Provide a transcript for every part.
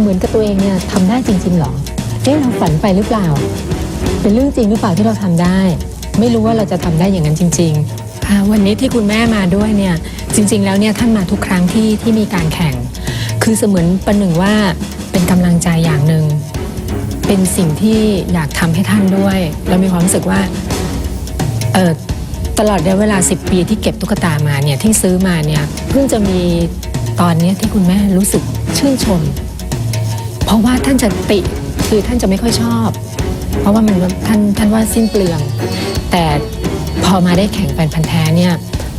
เหมือนกับตัวเองเนี่ยทำได้จริงๆหรอเอ๊ะเราฝันไปหรือเปล่า เป็นเรื่องจริงหรือเปล่าที่เราทำได้ ไม่รู้ว่าเราจะทำได้อย่างนั้นจริงๆค่ะวันนี้ที่คุณแม่มาด้วยเนี่ยจริง ๆ แล้วเนี่ยท่านมาทุกครั้งที่ที่มีการแข่ง คือเสมือนประหนึ่งว่าเป็นกำลังใจอย่างหนึ่งเป็นสิ่งที่อยากทำให้ท่านด้วย เรามีความรู้สึกว่าเออตลอดระยะเวลา 10 ปีที่เก็บตุ๊กตามาเนี่ยที่ซื้อมาเนี่ยเพิ่งจะมีตอนเนี้ยที่คุณแม่รู้สึกชื่นชม เพราะว่าท่านจะติคือท่านจะไม่ค่อยชอบ เพราะว่ามันท่านท่านว่าสิ้นเปลือง แต่พอมาได้แข่งแฟนพันธ์แท้เนี่ย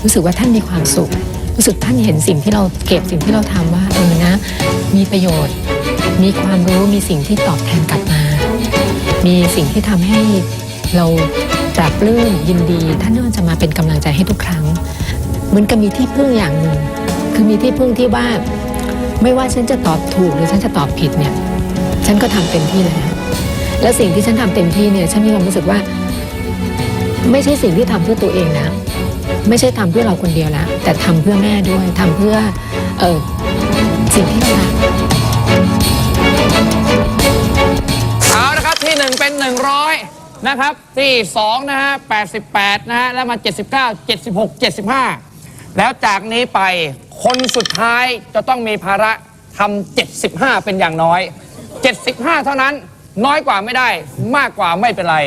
รู้สึกว่าท่านมีความสุข รู้สึกท่านเห็นสิ่งที่เราเก็บสิ่งที่เราทำว่าเออนะ มีประโยชน์ มีความรู้มีสิ่งที่ตอบแทนกลับมา มีสิ่งที่ทำให้เราปรับปลื้มยินดี ท่านก็จะมาเป็นกำลังใจให้ทุกครั้ง เหมือนกับมีที่พึ่งอย่างหนึ่งคือมีที่พึ่งที่ว่า ไม่ว่าฉันจะตอบถูกหรือฉันจะตอบผิดเนี่ยฉันก็ทำเต็มที่แล้วและสิ่งที่ฉันทำเต็มที่เนี่ยฉันมีความรู้สึกว่า ไม่ใช่สิ่งที่ทำเพื่อตัวเองนะไม่ใช่ทำเพื่อเราคนเดียวแล้วแต่ทำเพื่อแม่ด้วยทำเพื่อเออสิ่งที่เราเอาละครับที่1เป็น100นะครับที่2นะฮะ88นะฮะแล้วมา79 76 75แล้วจากนี้ไป คนสุดท้ายจะต้องมีภาระทำ75 เป็นอย่างน้อย 75 เท่านั้นน้อยกว่าไม่ได้ มากกว่าไม่เป็นไร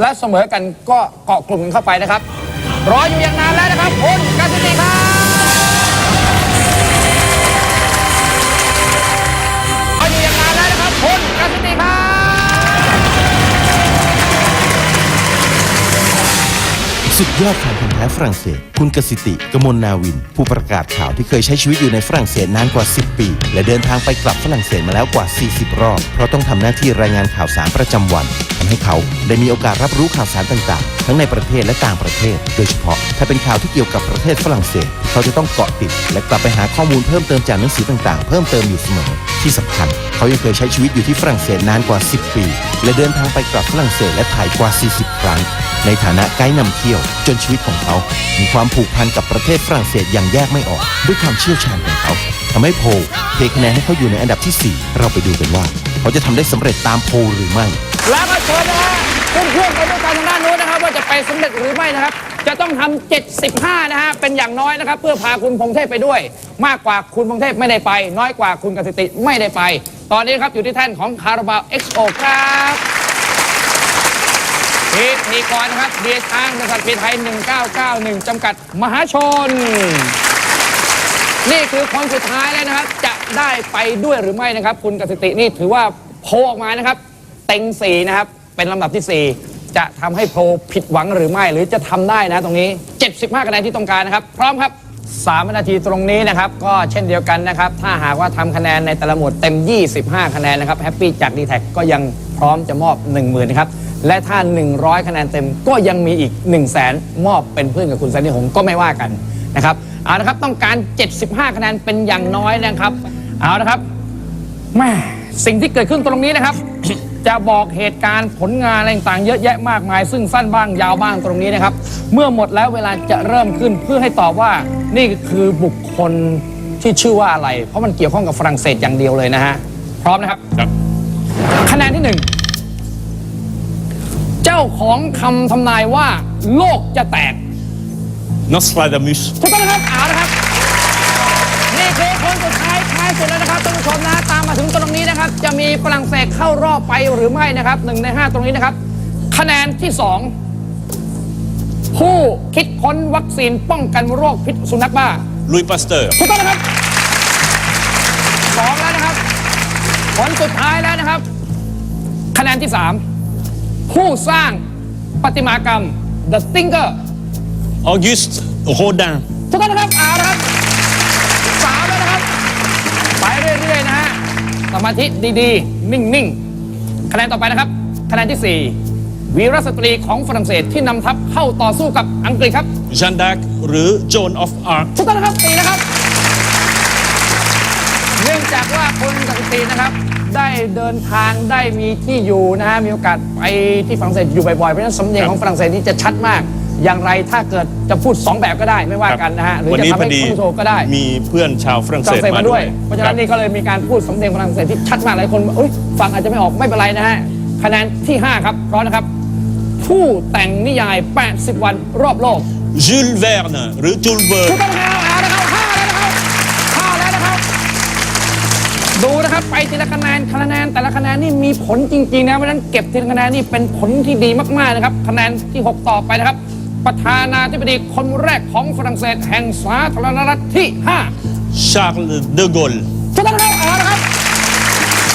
และเสมอกันก็เกาะกลุ่มกันเข้าไปนะครับ รออยู่อย่างนานแล้วนะครับคุณกัสติครับรออยู่อย่างนานแล้วนะครับคุณกัสติครับสุดยอด แท้ฝรั่งเศส คุณกสิติ กมลนาวิน ผู้ประกาศข่าวที่เคยใช้ชีวิตอยู่ในฝรั่งเศสนานกว่า 10 ปี และเดินทางไปกลับฝรั่งเศสมาแล้วกว่า 40 รอบ เพราะต้องทำหน้าที่รายงานข่าวสารประจำวันทำให้เขาได้มีโอกาสรับรู้ข่าวสารต่างๆ ทั้งในประเทศและต่างประเทศ โดยเฉพาะ ถ้าเป็นข่าวที่เกี่ยวกับประเทศฝรั่งเศส เขาจะต้องเกาะติด และกลับไปหาข้อมูลเพิ่มเติมจากหนังสือต่างๆ เพิ่มเติมอยู่เสมอ ที่สำคัญ เขายังเคยใช้ชีวิตอยู่ที่ฝรั่งเศสนานกว่า 10 ปี และเดินทางไปกลับฝรั่งเศสและไทยกว่า 40 ครั้ง ในฐานะไกด์นำเที่ยว จนชีวิตของเขา มีความผูกพันกับประเทศฝรั่งเศสอย่างแยกไม่ออก ด้วยความเชี่ยวชาญของเขาทำให้โพลเทคะแนนให้เขาอยู่ในอันดับที่ 4 เราไปดูกันว่า เขาจะทำได้สำเร็จตามโพลหรือไม่ แล้วก็เชิญนะฮะคุณพ่วงไปด้วยกันทางด้านโน้นนะครับ ว่าจะไปสำเร็จหรือไม่นะครับ จะต้องทำ75 นะฮะ เป็นอย่างน้อยนะครับ เพื่อพาคุณพงเทพไปด้วย มากกว่าคุณพงเทพไม่ได้ไป น้อยกว่าคุณกสิติไม่ได้ไป ตอนนี้ครับอยู่ที่แท่นของคาราบาวเอ็กซ์โครับ พิธีกรนะครับเบียร์ช้างบริษัทเบีไทย 1991 จำกัดมหาชน นี่คือคนสุดท้ายแล้วนะครับ จะได้ไปด้วยหรือไม่นะครับ คุณกสิตินี่ถือว่าโพลออกมานะครับ เต็งสีนะครับ เป็นลำดับที่ 4 จะทำให้โพลผิดหวังหรือไม่ หรือจะทำได้นะตรงนี้ 75คะแนนที่ต้องการนะครับ พร้อมครับ 3 นาทีตรงนี้นะครับ ก็เช่นเดียวกันนะครับ ถ้าหากว่าทำคะแนนในแต่ละหมวดเต็ม 25 คะแนนนะครับแฮปปี้จาก d t แท็ก็ยังพร้อมจะมอบ 10,000นะครับ และถ้า 100 คะแนนเต็มก็ยังมีอีก 1 0 0 0 0แสนมอบเป็นเพื่อนกับคุณซันนี่หงส์ก็ไม่ว่ากันนะครับเอาละครับต้องการ 75 คะแนนเป็นอย่างน้อยนะครับเอาละครับแม่สิ่งที่เกิดขึ้นตรงนี้นะครับ จะบอกเหตุการณ์ผลงานอะไรต่างๆเยอะแยะมากมาย ซึ่งสั้นบ้างยาวบ้างตรงนี้นะครับ เมื่อหมดแล้วเวลาจะเริ่มขึ้นเพื่อให้ตอบว่านี่คือบุคคลที่ชื่อว่าอะไร เพราะมันเกี่ยวข้องกับฝรั่งเศสอย่างเดียวเลยนะฮะพร้อมนะครับ คะแนนที่หนึ่งเจ้าของคำทำนายว่า โลกจะแตก Nostradamus. ถูกต้องนะครับเอาละครับ นี่คือคนสุดท้ายท้ายสุดแล้วนะครับท่านผู้ชมนะตามมาถึงตรงนี้นะครับ จะมีฝรั่งเศสเข้ารอบไปหรือไม่นะครับหนึ่งในห้าตรงนี้นะครับ คะแนนที่สองผู้คิดค้นวัคซีนป้องกันโรคพิษสุนัขบ้า Louis Pasteur. ถูกต้องนะครับสองแล้วนะครับผลสุดท้ายแล้วนะครับ คะแนนที่สาม ผู้สร้างประติมากรรม The Thinker Auguste Rodin. ทุกท่านนะครับเอาละครับสามแล้วนะครับ ไปเรื่อยๆนะฮะสมาธิดีๆ นิ่งๆ คะแนนต่อไปนะครับ คะแนนที่ 4 วีรสตรีของฝรั่งเศสที่นำทัพเข้าต่อสู้กับอังกฤษครับ Jeanne d'Arc หรือ Joan of Arc ทุกท่านนะครับตีนะครับ เนื่องจากว่าคุณกสิตีนะครับ ได้เดินทางได้มีที่อยู่นะฮะมีโอกาสไปที่ฝรั่งเศสอยู่บ่อยๆเพราะฉะนั้นสำเนียงของฝรั่งเศสนี่จะชัดมาก อย่างไรถ้าเกิดจะพูด 2 แบบก็ได้ไม่ว่ากันนะฮะหรือวันจะนี้ทำพอให้ดีคุณโชว์ก็ได้มีเพื่อนชาวฝรั่งฝเศรั่สงเศสมามาด้ด้ววยยเพราะฉะนั้นนี่ก็เลยมีการพูดสำเนียงฝรั่งเศสที่ชัดมากหลายคนบอกเอ้ยฟังอาจจะไม่ออกไม่เป็นไรนะฮะคะแนนที่ 5 ครับพร้อมนะครับ ผู้แต่งนิยาย 80 วันรอบโลกจูลเวร์นหรือจูล ดูนะครับไปทีละคะแนนคะแนนแต่ละคะแนนนี่มีผลจริงๆนะเพราะฉะนั้นเก็บทีละคะแนนนี่เป็นผลที่ดีมากๆนะครับ คะแนนที่ 6 ต่อไปนะครับ ประธานาธิบดีคนแรกของฝรั่งเศสแห่งสาธารณรัฐที่5ชาร์ลเดอโกลถูกต้องแล้วเอาละครับ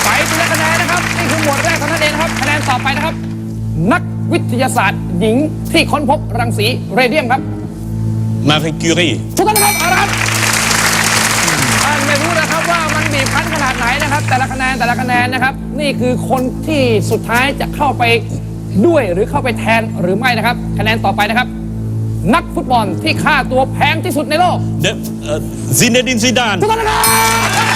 ไปทีละคะแนนนะครับนี่คือหมวดแรกเท่านั้นเองนะครับคะแนนต่อไปนะครับ นักวิทยาศาสตร์หญิงที่ค้นพบรังสีเรเดียมครับมารีคิวรีถูกต้องนะครับเอาละครับ นาดไหนนะครับ แต่ละคะแนนแต่ละคะแนนนะครับ นี่คือคนที่สุดท้ายจะเข้าไปด้วยหรือเข้าไปแทนหรือไม่นะครับ คะแนนต่อไปนะครับ นักฟุตบอลที่ค่าตัวแพงที่สุดในโลกเดซินเนดินซิดานถูกต้องนะครับ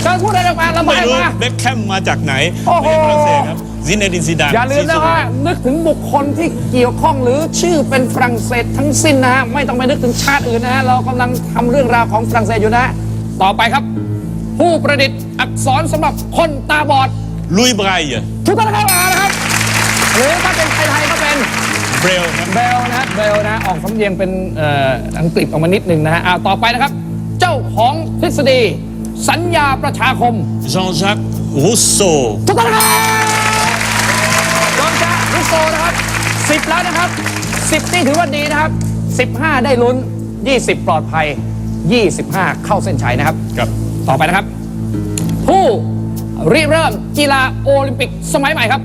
เชิญพูดอะไรมาระบาไม่ยรู้มา เบคแคมมาจากไหนโอ้โห ไม่ใช่ฝรั่งเศสครับซินเนดินซิดานอย่าลืมนะว่านึกถึงบุคคลที่เกี่ยวข้องหรือชื่อเป็นฝรั่งเศสทั้งสิ้นนะฮะไม่ต้องไปนึกถึงชาติอื่นนะฮะเรากำลังทำเรื่องราวของฝรั่งเศสอยู่นะต่อไปครับ ผู้ประดิษฐ์อักษรสำหรับคนตาบอดลุยไบรยทุกท่านนะครับเอาละครับ หรือถ้าเป็นไทยๆก็เป็น เบรลครับ เบลนะฮะเบลนะออกสำเนียงเป็นเอ่ออังกฤษออกมานิดหนึ่งนะฮะเอาต่อไปนะครับ เจ้าของทฤษฎี สัญญาประชาคมจอห์นจักรูสโซทุกท่านนะครับจอห์นจารุสโซนะครับสิบแล้วนะครับสิบนี่ถือว่าดีนะครับสิบห้าได้ลุ้นยี่สิบปลอดภัยยี่สิบห้าเข้าเส้นชัยนะครับ ครับ ต่อไปนะครับ ผู้ริเริ่มกีฬาโอลิมปิกสมัยใหม่ครับ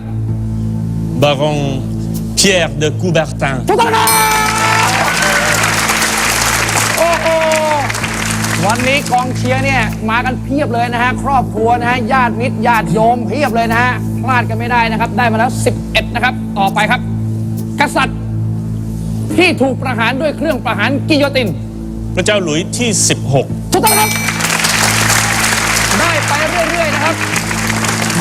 บารองเพียร์เดคูเบร์ตันทุกท่านนะครับ วันนี้กองเชียร์เนี่ยมากันเพียบเลยนะฮะครอบครัวนะฮะญาติมิตรญาติโยมเพียบเลยนะฮะพลาดกันไม่ได้นะครับ ได้มาแล้ว 11 นะครับ ต่อไปครับ กษัตริย์ที่ถูกประหารด้วยเครื่องประหารกิโยติน พระเจ้าหลุยส์ที่ 16ทุกท่านครับ ได้ไปเรื่อยๆนะครับ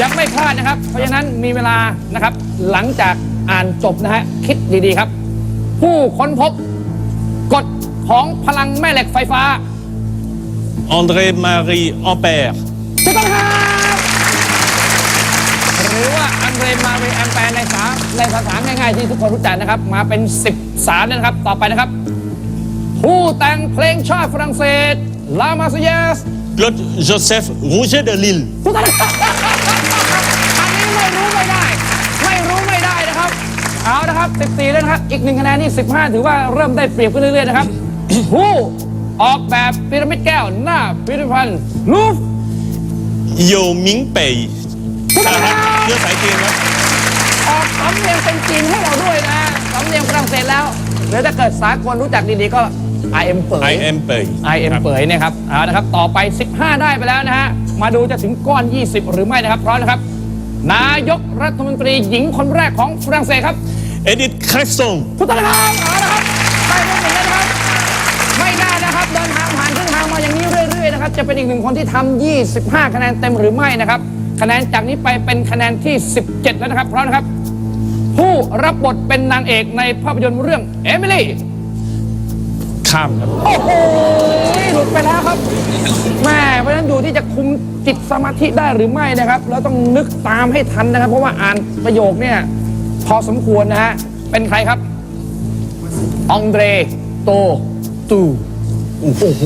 ยังไม่พลาดนะครับ เพราะฉะนั้นมีเวลานะครับ หลังจากอ่านจบนะฮะคิดดีๆครับ ผู้ค้นพบกฎของพลังแม่เหล็กไฟฟ้า อันเดรมารีออเปร์ถูกต้องครับหรือว่าอันเดรมาเรแอมแปร์ในสาในภาษาง่ายๆที่ทุกคนรู้จักนะครับ มาเป็น 10 สารนะครับ ต่อไปนะครับ ผู้แต่งเพลงชาติฝรั่งเศสลามาซเยสกลดโจเซฟรูเจเดลิลทุกท่านครับอันนี้ไม่รู้ไม่ได้ ไม่รู้ไม่ได้นะครับ เอานะครับ 14 แล้วนะครับ อีกหนึ่งคะแนนนี่ 15 ถือว่าเริ่มได้เปรียบขึ้นเรื่อยๆนะครับ ผู้ ออกแบบพีระมิดแก้วหน้าพิพิธภัณฑ์ลูฟโยมิงเปย์ทุกท่านครับเชื้อสายจีนครับออกสำเนียงเป็นจีนให้เราด้วยนะสำเนียงฝรั่งเศสแล้วหรือถ้าเกิดสากลรู้จักดีๆก็ I am เปย I am เปย์ I am เปยเนะครับเอานะครับ ต่อไป 15 ได้ไปแล้วนะฮะ มาดูจะถึงก้อน 20 หรือไม่นะครับพร้อมนะครับ นายกรัฐมนตรีหญิงคนแรกของฝรั่งเศสครับ เอดิทครสซงทุกท่านนะครับเอาละครับ เรื่อยๆนะครับจะเป็นอีกหนึ่งคนที่ทำ25 คะแนนเต็มหรือไม่นะครับ คะแนนจากนี้ไปเป็นคะแนนที่ 17 แล้วนะครับพร้อมนะครับ ผู้รับบทเป็นนางเอกในภาพยนตร์เรื่องเอมิลี่ข้ามครับโอ้โหหลุดไปแล้วครับแม่เพราะฉะนั้นอยู่ที่จะคุมจิตสมาธิได้หรือไม่นะครับ แล้วต้องนึกตามให้ทันนะครับ เพราะว่าอ่านประโยคเนี่ย พอสมควรนะฮะเป็นใครครับองเดรโตตู โอ้โห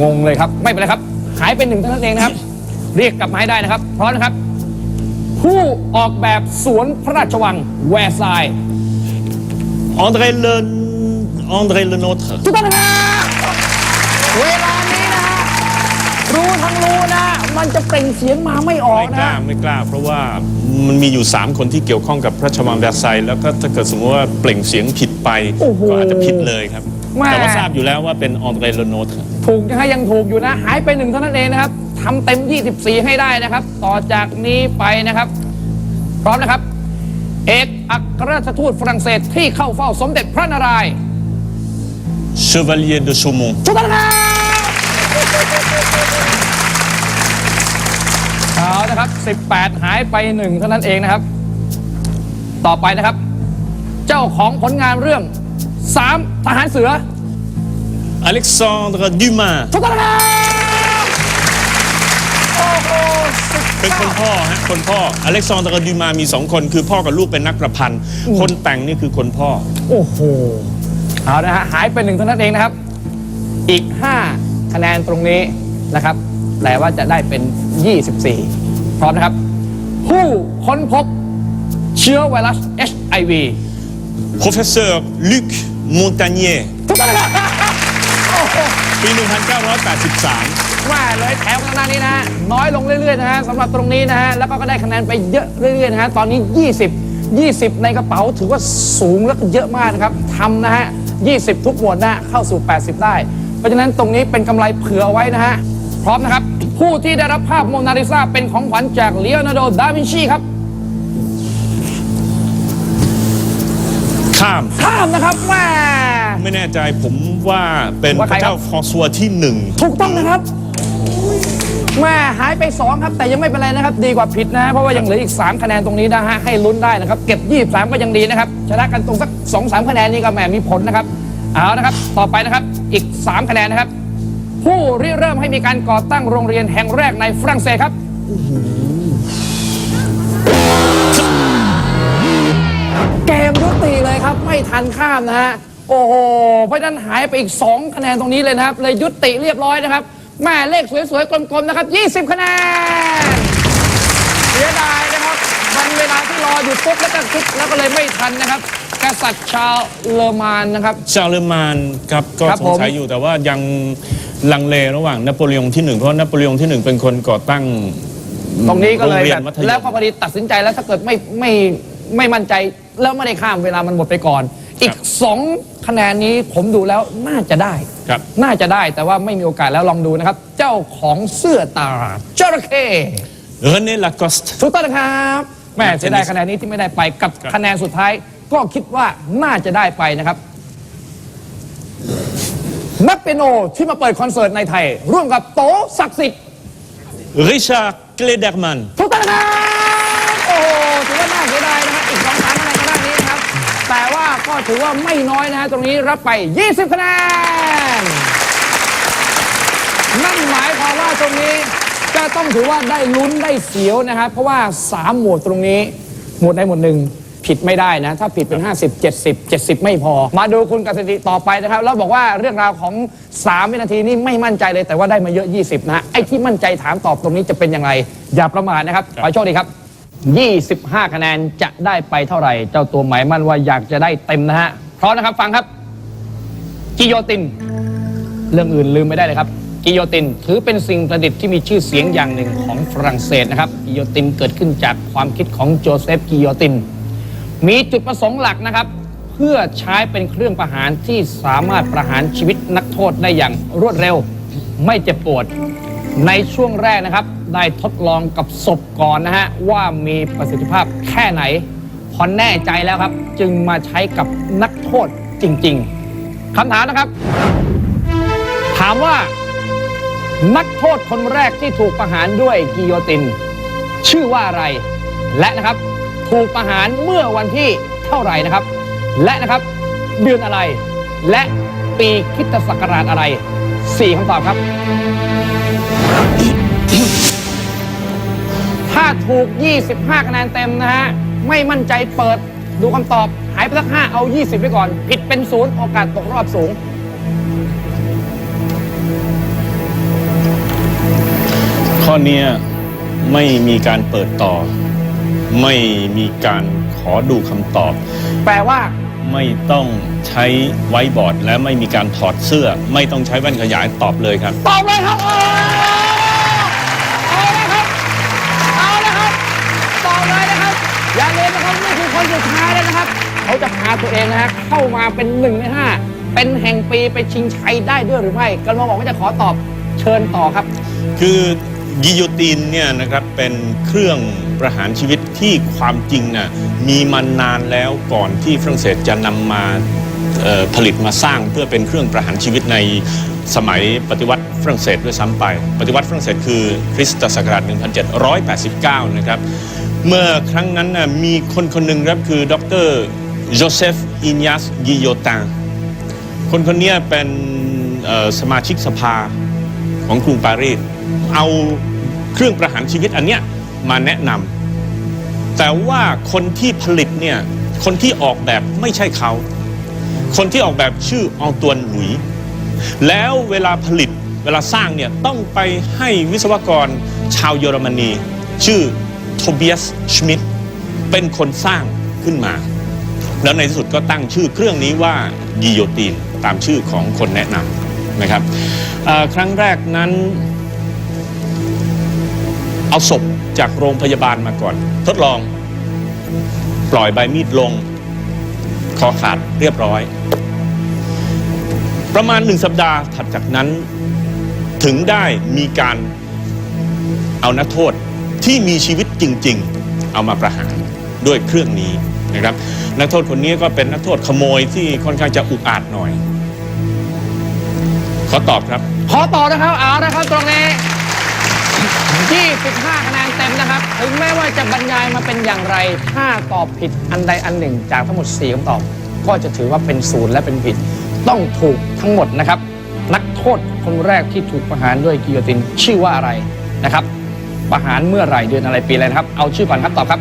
งงเลยครับ ไม่เป็นไรครับหายไปหนึ่งเท่านั้นเองนะครับ เรียกกลับมาให้ได้นะครับ เพราะนะครับ ผู้ออกแบบสวนพระราชวังแวร์ซายน์อันเดรเลนอันเดรเลโนเทอร์ทุกท่านนะครับเวลานี้นะฮะรู้ทั้งรู้นะ มันจะเปล่งเสียงมาไม่ออกไม่กนะล้าไม่กล้า เพราะว่ามันมีอยู่ 3 คนที่เกี่ยวข้องกับพระราชวังแวร์ไซน์แล้วก็ถ้าเกิดสมมติว่าเปล่งเสียงผิดไป โอ้โหก็อาจจะผิดเลยครับ แม่แต่ว่าทราบอยู่แล้วว่าเป็นอันเดรเลโนเทอร์ถูกนะคะยังถูกอยู่นะ หายไปหนึ่งเท่านั้นเองนะครับทำเต็ม 24 ให้ได้นะครับ ต่อจากนี้ไปนะครับ พร้อมนะครับ เอกอัครราชทูตฝรั่งเศสที่เข้าเฝ้าสมเด็จพระนารายณ์เชว a ลีย de Chaumont ทุกท่านนะครับเอานะครับ 18 หายไปหนึ่งเท่านั้นเองนะครับ ต่อไปนะครับ เจ้าของผลงานเรื่อง สามทหารเสือ Alexandre Dumas ทุกท่านครับโอ้โหสุดเป็นคนพ่อฮะคนพ่ออเล็กซานเดร์ดูมามีสองคนคือพ่อกับลูกเป็นนักประพันธ์ คนแต่งนี่คือคนพ่อ โอ้โห เอานะฮะ หายไปหนึ่งเท่านั้นเองนะครับ อีก 5 คะแนนตรงนี้นะครับ แปลว่าจะได้เป็น 24 พร้อมนะครับ ผู้ค้นพบเชื้อไวรัส HIV Professeur Luc Montagnier ทุกท่านนะครับโอ้โหปี 1983 ว่าเลยแถวข้างหน้านี้นะฮะน้อยลงเรื่อยๆนะฮะสำหรับตรงนี้นะฮะแล้วก็ได้คะแนนไปเยอะเรื่อยๆนะฮะตอนนี้ 20 20 ในกระเป๋าถือว่าสูงและเยอะมากนะครับทำนะฮะ 20 ทุกหมวดนะฮะเข้าสู่ 80 ได้ เพราะฉะนั้นตรงนี้เป็นกำไรเผื่อเอาไว้นะฮะพร้อมนะครับ ผู้ที่ได้รับภาพโมนาลิซาเป็นของขวัญจากเลโอนาร์โด ดาวินชีครับ ข้ามข้ามนะครับแม่ไม่แน่ใจผมว่าเป็นว่าพใครระครับเจ้าฟรองซัวที่หนึ่งถูกต้องนะครับแม่หายไป 2 ครับ แต่ยังไม่เป็นไรนะครับ ดีกว่าผิดนะ เพราะว่ายังเหลืออีก 3 คะแนนตรงนี้นะฮะให้ลุ้นได้นะครับ เก็บ 23 ก็ยังดีนะครับ ชนะกันตรงสัก 2-3 คะแนนนี่ก็แหมมีผลนะครับ เอานะครับ ต่อไปนะครับอีก 3 คะแนนนะครับ ผู้ริเริ่มให้มีการก่อตั้งโรงเรียนแห่งแรกในฝรั่งเศสครับ มยุติเลยครับ ไม่ทันข้ามนะฮะ โอ้โห เพราะฉะนั้นหายไปอีก 2 คะแนนตรงนี้เลยนะครับ เลยยุติเรียบร้อยนะครับแม่เลขสวยๆ กลมๆ นะครับ 20 คะแนน เสียดายนะครับวันเวลาที่รออยู่ปุ๊บแล้วก็คิดแล้วก็เลยไม่ทันนะครับ กษัตริย์ชาวเลอร์มานนะครับ ชาร์ลมานครับก็ครับสงสัยผมอยู่แต่ว่ายังลังเลระหว่างนโปเลียนที่หนึ่งเพราะนโปเลียนที่หนึ่งเป็นคนก่อตั้งตรงนี้ก็เลยโรงเรีแบยนบมัธยมแล้วพอพอดีตัดสินใจแล้วถ้าเกิดไม่ไม่ไม่มั่นใจ แล้วไม่ได้ข้ามเวลามันหมดไปก่อน อีกสองคะแนนนี้ผมดูแล้วน่าจะได้ ครับ น่าจะได้แต่ว่าไม่มีโอกาสแล้วลองดูนะครับ เจ้าของเสื้อตาจระเข้เรเน่ลากอสต์ถูกต้องนะครับแม่เสียดายคะแนนนี้ที่ไม่ได้ไปกับครับ คะแนนสุดท้าย ก็คิดว่าน่าจะได้ไปนะครับนักเปียโนที่มาเปิดคอนเสิร์ตในไทย ร่วมกับโตศักดิ์สิทธิ์ริชาร์ดเกลเดอร์มันถูกต้องนะครับโอ้โหถือว่าน่าเสียดาย แต่ว่าก็ถือว่าไม่น้อยนะฮะตรงนี้รับไป 20 คะแนน นั่นหมายความว่าตรงนี้จะต้องถือว่าได้ลุ้นได้เสียวนะครับ เพราะว่า 3 หมวดตรงนี้ หมวดใดหมวดหนึ่งผิดไม่ได้นะ ถ้าผิดเป็น 50 70 70 ไม่พอ มาดูคุณกสิติต่อไปนะครับ แล้วบอกว่าเรื่องราวของ 3 วินาทีนี้ไม่มั่นใจเลยแต่ว่าได้มาเยอะ 20 นะฮะไอ้ที่มั่นใจถามตอบตรงนี้จะเป็นอย่างไร อย่าประมาทนะครับขอให้โชคดีครับ 25 คะแนนจะได้ไปเท่าไหร่ เจ้าตัวหมายมั่นว่าอยากจะได้เต็มนะฮะพร้อมนะครับฟังครับ กิโยติน เรื่องอื่นลืมไม่ได้เลยครับ กิโยตินถือเป็นสิ่งประดิษฐ์ที่มีชื่อเสียงอย่างหนึ่งของฝรั่งเศสนะครับ กิโยตินเกิดขึ้นจากความคิดของโจเซฟกิโยติน มีจุดประสงค์หลักนะครับ เพื่อใช้เป็นเครื่องประหารที่สามารถประหารชีวิตนักโทษได้อย่างรวดเร็ว ไม่เจ็บปวด ในช่วงแรกนะครับ ได้ทดลองกับศพก่อนนะฮะ ว่ามีประสิทธิภาพแค่ไหน พอแน่ใจแล้วครับ จึงมาใช้กับนักโทษจริง ๆคำถามนะครับ ถามว่า นักโทษคนแรกที่ถูกประหารด้วยกิโยติน ชื่อว่าอะไร และนะครับ ถูกประหารเมื่อวันที่เท่าไหร่นะครับ และนะครับเดือนอะไร และปีคิตศักราชอะไรสี่คำตอบครับ ถ้าถูก 25 คะแนนเต็มนะฮะ ไม่มั่นใจเปิดดูคำตอบ หายไปสัก5เอา 20 ไว้ก่อน ผิดเป็นศูนย์โอกาสตกรอบสูง ข้อเนี้ยไม่มีการเปิดต่อ ไม่มีการขอดูคำตอบ แปลว่า ไม่ต้องใช้ไว้บอร์ด และไม่มีการถอดเสื้อ ไม่ต้องใช้แว่นขยายตอบเลยครับ ตอบเลยครับ อย่าลืมนะครับนี่คือคนสุดท้ายแล้วนะครับ เขาจะพาตัวเองนะฮะเข้ามาเป็นหนึ่งในห้าเป็นแห่งปีไปชิงชัยได้ด้วยหรือไม่กำลังบอกว่าจะขอตอบเชิญต่อครับ คือกิโยตินเนี่ยนะครับเป็นเครื่องประหารชีวิตที่ความจริงน่ะมีมานานแล้วก่อนที่ฝรั่งเศสจะนำมาเอ่อผลิตมาสร้างเพื่อเป็นเครื่องประหารชีวิตในสมัยปฏิวัติฝรั่งเศสด้วยซ้ำไป ปฏิวัติฝรั่งเศสคือคริสตศักราช1789 นะครับ เมื่อครั้งนั้นน่ะมีคนคนหนึ่งครับคือดรโจเซฟอินยัสกิโยตังคนคนนี้เป็นสมาชิกสภาของกรุงปารีสเอาเครื่องประหารชีวิตอันเนี้ยมาแนะนำแต่ว่าคนที่ผลิตเนี่ยคนที่ออกแบบไม่ใช่เขา คนที่ออกแบบชื่ออองตวนหลุย แล้วเวลาผลิตเวลาสร้างเนี่ยต้องไปให้วิศวกรชาวเยอรมนี ชื่อ โทเบียสชมิดเป็นคนสร้างขึ้นมา แล้วในที่สุดก็ตั้งชื่อเครื่องนี้ว่ากิโยตีนตามชื่อของคนแนะนำนะครับครั้งแรกนั้นเอาศพจากโรงพยาบาลมาก่อน ทดลองปล่อยใบมีดลง คอขาดเรียบร้อย ประมาณหนึ่งสัปดาห์ถัดจากนั้น ถึงได้มีการเอานักโทษ ที่มีชีวิตจริง ๆ เอามาประหารด้วยเครื่องนี้นะครับ นักโทษคนนี้ก็เป็นนักโทษขโมยที่ค่อนข้างจะอุกอาจหน่อย ขอตอบครับ ขอต่อนะครับเอานะครับตรงนี้ 25 คะแนนเต็มนะครับ ถึงแม้ว่าจะบรรยายมาเป็นอย่างไร ถ้าตอบผิดอันใดอันหนึ่ง จากทั้งหมด 4คำตอบ ก็จะถือว่าเป็นศูนย์และเป็นผิด ต้องถูกทั้งหมดนะครับ นักโทษคนแรกที่ถูกประหารด้วยกิโยตินชื่อว่าอะไรนะครับ ประหารเมื่อไหร่เดือนอะไรปีอะไรนะครับ เอาชื่อก่อนครับตอบครับ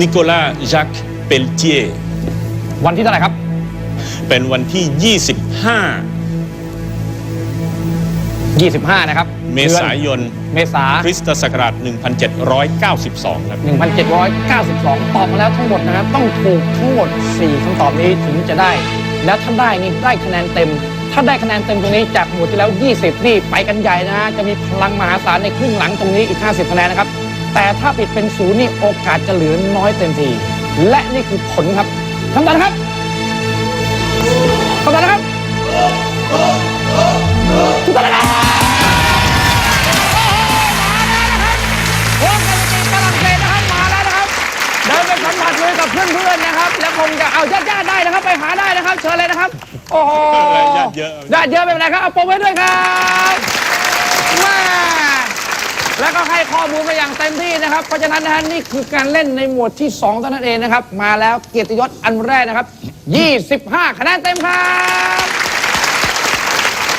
นิโคลัสจักเปลเจียวันที่เท่าไหร่ครับ เป็นวันที่ 25นะครับ25เมษายน เมษา คริสตศักราช 1792 ครับ 1792 ตอบมาแล้วทั้งหมดนะครับ ต้องถูกทั้งหมด 4คำตอบนี้ถึงจะได้ แล้วถ้าได้นี่ได้คะแนนเต็ม ถ้าได้คะแนนเต็มตรงนี้จากหมวดที่แล้ว 20 นี่ไปกันใหญ่นะฮะจะมีพลังมหาศาลในครึ่งหลังตรงนี้อีก 50 คะแนนนะครับ แต่ถ้าผิดเป็นศูนย์นี่โอกาสจะเหลือน้อยเต็มที และนี่คือผลครับคำตอบนะครับคำตอบนะครับถูกต้องนะครับโอ้กาลิตีฝรั่งเสัมผัสมือกับเพื่อนๆนะครับ แล้วคงจะเอาญาติๆได้นะครับ ไปหาได้นะครับเชิญเลยนะครับ โอ้โหญาติเยอะ ญาติเยอะไม่เป็นไรครับเอาโปรไว้ด้วยครับมาแล้วก็ให้ข้อมูลมาอย่างเต็มที่นะครับ เพราะฉะนั้นนะฮะนี่คือการเล่นในหมวดที่2เท่านั้นเองนะครับ มาแล้วเกียรติยศอันแรกนะครับ 25 คะแนนเต็มครับ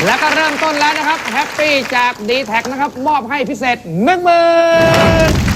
แล้วก็เริ่มต้นแล้วนะครับแฮปปี้จาก d t แทนะครับ มอบให้พิเศษหนึ่งหมื่น